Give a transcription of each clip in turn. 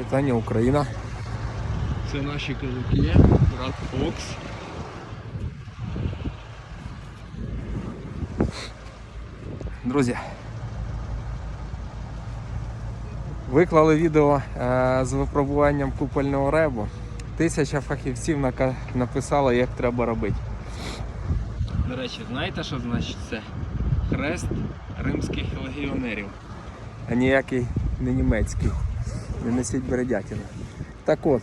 Вітання Україна. Це наші козаки, брат Фокс. Друзі. Виклали відео е, з випробуванням купольного ребу. Тисяча фахівців написало, як треба робити. До речі, знаєте, що значить це? Хрест римських легіонерів. а ніякий не німецький. Не несіть бередятину. Так от.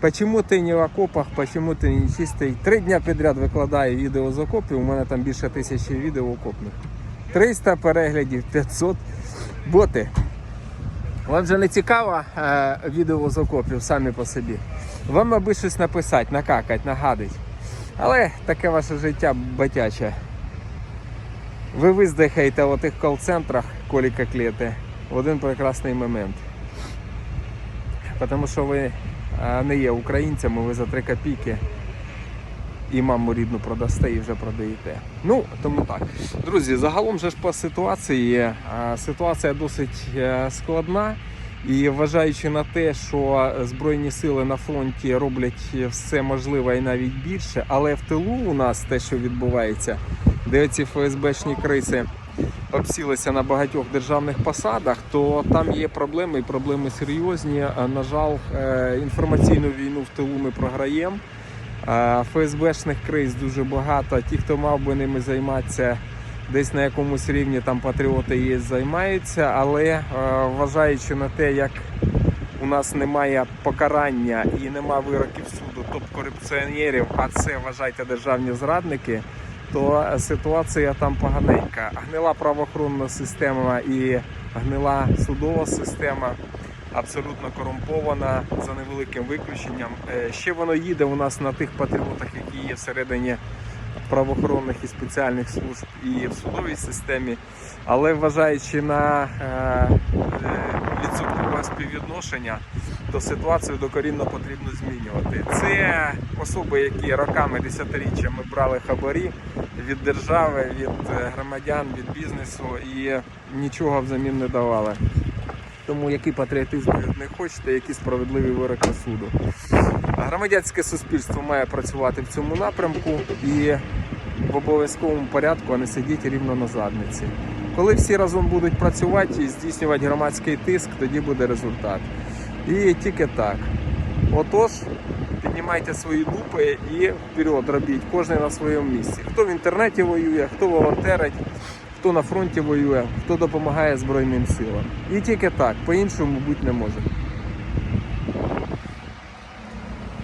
Почему ти не в окопах, почему ти не чистий? Три дня підряд викладаю відео з окопів, у мене там більше тисячі відео окопних. 300 переглядів, 500 боти. Вам вже не цікаво е, відео з окопів самі по собі. Вам аби щось написати, накакати, нагадати. Але таке ваше життя батяче. Ви виздихаєте в тих кол-центрах колі котлети в один прекрасний момент. Тому що ви не є українцями, ви за 3 копійки і маму рідну продасте і вже продаєте. Ну, тому так. Друзі, загалом же ж по ситуації, ситуація досить е, складна. І вважаючи на те, що Збройні сили на фронті роблять все можливе і навіть більше, але в тилу у нас те, що відбувається, де ці ФСБшні криси обсілися на багатьох державних посадах, то там є проблеми і проблеми серйозні. На жаль, е, інформаційну війну в тилу ми програємо. Е, ФСБшних криз дуже багато. Ті, хто мав би ними займатися, десь на якомусь рівні там патріоти є, займаються, але е, вважаючи на те, як у нас немає покарання і нема вироків суду топ-корупціонерів, а це вважайте державні зрадники, то ситуація там поганенька. Гнила правоохоронна система і гнила судова система абсолютно корумпована за невеликим виключенням. Е, Ще воно їде у нас на тих патріотах, які є всередині правоохоронних і спеціальних служб і в судовій системі. Але вважаючи на е, е, співвідношення, то ситуацію докорінно потрібно змінювати. Це особи, які роками, десятиріччями брали хабарі від держави, від е, громадян, від бізнесу і нічого взамін не давали. Тому який патріотизм не хочете, які справедливі вироки суду. Громадянське суспільство має працювати в цьому напрямку і в обов'язковому порядку, а не сидіти рівно на задниці. Коли всі разом будуть працювати і здійснювати громадський тиск, тоді буде результат. І тільки так. Отож, піднімайте свої дупи і вперед робіть, кожен на своєму місці. Хто в інтернеті воює, хто волонтерить, хто на фронті воює, хто допомагає Збройним силам. І тільки так, по-іншому бути не може.